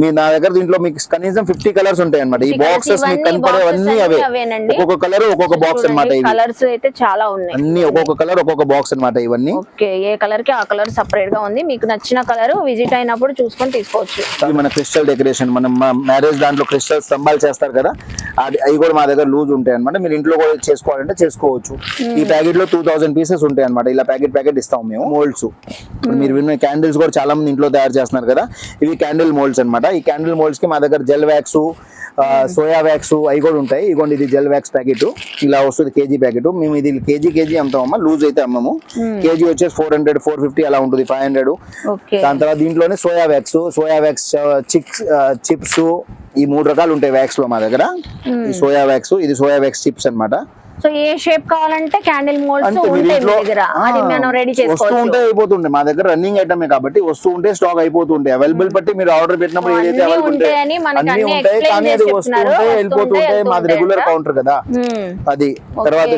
మీ నా దగ్గర దీంట్లో మీకు కనీసం ఫిఫ్టీ కలర్స్ ఉంటాయి అనమాట ఈ 50 colours బాక్సెస్ మీకు కనపడేవన్నీ అవే. ఒక్కొక్క కలర్ ఒక్కొక్క బాక్స్ అన్నమాట ఇవి కలర్స్ అయితే చాలా ఉన్నాయి. అన్ని ఒక్కొక్క కలర్ ఒక్కొక్క బాక్స్ అన్నమాట ఇవన్నీ. ఓకే ఏ కలర్కి ఆ కలర్ సపరేట్గా ఉంది. మీకు నచ్చిన కలర్ విజిట్ అయినప్పుడు చూసుకొని తీసుకోవచ్చు. మన క్రిస్టల్ డెకరేషన్. మనం మ్యారేజ్ దాంట్లో క్రిస్టల్ స్తంభాలు చేస్తారు కదా అది అవి కూడా మా దగ్గర లూజ్ ఉంటాయి అనమాట మీరు ఇంట్లో కూడా చేసుకోవాలంటే చేసుకోవచ్చు. ఈ ప్యాకెట్లో టూ థౌసండ్ పీసెస్ ఉంటాయి అనమాట ఇలా ప్యాకెట్ ప్యాకెట్ ఇస్తాం మేము. మోల్డ్స్ మీరు విన్న క్యాండిల్స్ కూడా చాలా మంది ఇంట్లో తయారు చేస్తున్నారు కదా. ఇవి క్యాండిల్ మోల్డ్స్ అన్నమాట. ఈ క్యాండిల్ మోల్డ్స్కి మా దగ్గర జెల్ వ్యాక్స్ సోయా వ్యాక్స్ అవి కూడా ఉంటాయి. ఇగోండి ఇది జెల్ వ్యాక్స్ ప్యాకెట్. ఇలా వస్తుంది కేజీ ప్యాకెట్. మేము ఇది కేజీ కేజీ అమ్ముతామమ్మా. లూజ్ అయితే అమ్మము. కేజీ వచ్చేసి ఫోర్ హండ్రెడ్ ఫోర్ ఫిఫ్టీ అలా ఉంటుంది ఫైవ్ హండ్రెడ్. దాని తర్వాత దీంట్లోనే soya wax. Soya wax chicks chips ఈ మూడు రకాలు ఉంటాయి వ్యాక్స్లో మా దగ్గర. సోయా వ్యాక్స్ ఇది సోయా వ్యాక్స్ చిప్స్ అన్నమాట. సో ఏ షేప్ కావాలంటే క్యాండిల్ మోల్డ్స్ ఉంటాయి మీ దగ్గర. అది మనం రెడీ వస్తూ ఉంటే చేసుకోవచ్చు అయిపోతుండే. మా దగ్గర రన్నింగ్ ఐటమే కాబట్టి వస్తూ ఉంటే స్టాక్ అయిపోతుండే. అవైలబుల్ బట్టి మీరు ఆర్డర్ పెట్టినప్పుడు ఏదైతే అవైలబుల్ ఉంటాయని మనకి అన్ని ఉంటాయి కానీ అది వస్తూ చెప్తున్నారు. ఉంటే వస్తూ వెళ్ళిపోతుంటే ఉంటాయి, మాది రెగ్యులర్ కౌంటర్ కదా. అది. తర్వాత.